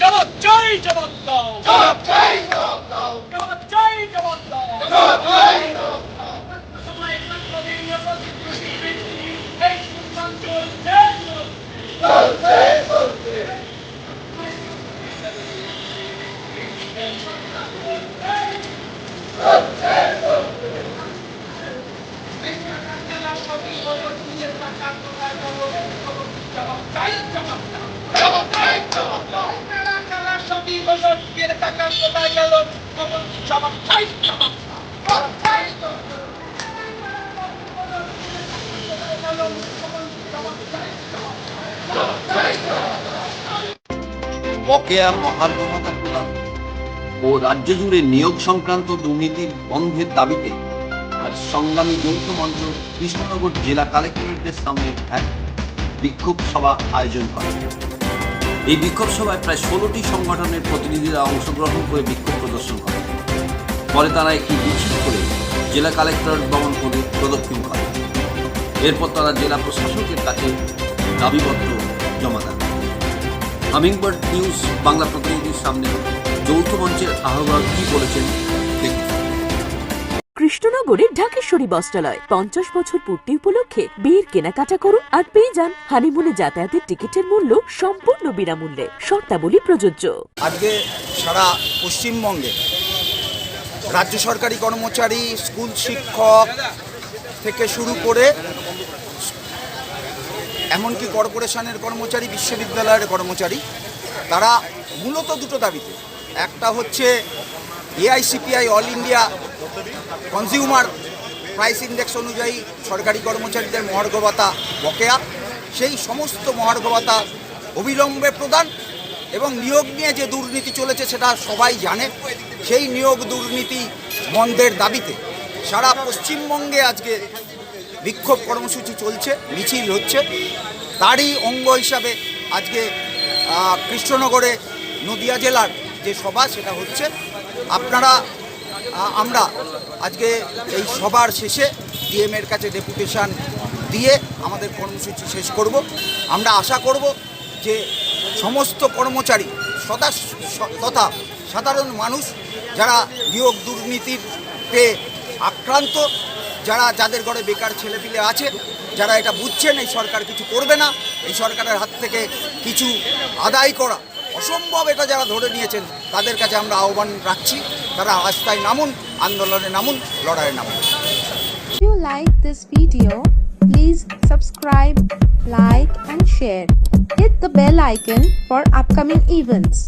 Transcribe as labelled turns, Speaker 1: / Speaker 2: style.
Speaker 1: জবাব চাই জবাব দাও জবাব চাই
Speaker 2: জবাব দাও জবাব চাই জবাব দাও জবাব চাই Come on. ও রাজ্য জুড়ে নিয়োগ সংক্রান্ত দুর্নীতি বন্ধের দাবিতে আজ সংগ্রামী যৌথ মঞ্চ কৃষ্ণনগর জেলা কালেক্টরেটের সামনে এক বিক্ষোভ সভা আয়োজন করে। এই বিক্ষোভ সভায় প্রায় ষোলোটি সংগঠনের প্রতিনিধিরা অংশগ্রহণ করে বিক্ষোভ প্রদর্শন করে পরে তারা একটি মিছিল করে জেলা কালেক্টরেট ভবন করে প্রদক্ষিণ করে এরপর তারা জেলা প্রশাসকের কাছে দাবিপত্র জমা দেন। হামিংবার্ড নিউজ বাংলা প্রতিনিধির সামনে যৌথ মঞ্চের আহ্বায়ক কী বলেছেন
Speaker 3: কৃষ্ণনগরে ঢাকেশ্বরী বস্ত্রালয়। পঞ্চাশ বছর পূর্তি উপলক্ষে বিয়ের কেনাকাটা করুন আর পেয়ে যান হানিমুনে যাতায়াতের টিকিটের মূল্য সম্পূর্ণ বিনামূল্যে। শর্তাবলী প্রযোজ্য।
Speaker 4: আজকে সারা পশ্চিমবঙ্গে রাজ্য সরকারি কর্মচারী, স্কুল শিক্ষক থেকে শুরু করে এমনকি কর্পোরেশনের কর্মচারী, বিশ্ববিদ্যালয়ের কর্মচারী, তারা মূলত দুটো দাবিতে। একটা হচ্ছে AICPI all India consumer price index অনুযায়ী সরকারি কর্মচারীদের মহার্ঘ ভাতা বকেয়া। সেই সমস্ত মহার্ঘ ভাতা অবিলম্বে প্রদান এবং নিয়োগ নিয়ে যে দুর্নীতি চলেছে সেটা সবাই জানে, সেই নিয়োগ দুর্নীতি বন্ধের দাবিতে সারা পশ্চিমবঙ্গে আজকে বিক্ষোভ কর্মসূচি চলছে, মিছিল হচ্ছে। তারই অঙ্গ হিসাবে আজকে কৃষ্ণনগরে নদিয়া জেলার যে সভা, সেটা হচ্ছে। আপনারা আমরা আজকে এই সবার শেষে ডিএমের কাছে ডেপুটেশন দিয়ে আমাদের কর্মসূচি শেষ করব। আমরা আশা করব যে সমস্ত কর্মচারী সদা তথা সাধারণ মানুষ যারা নিয়োগ দুর্নীতির পেয়ে আক্রান্ত, যারা যাদের ঘরে বেকার ছেলেপিলে আছে, যারা এটা বুঝছেন, এই সরকার কিছু করবে না। এই সরকারের হাত থেকে কিছু আদায় করা অসম্ভব এটা যারা ধরে নিয়েছেন তাদের কাছে আমরা আহ্বান রাখছি তারা রাস্তায় নামুন আন্দোলনে নামুন লড়াইয়ে নামুন
Speaker 5: If you like this video, please subscribe, like and share. Hit the bell icon for upcoming events.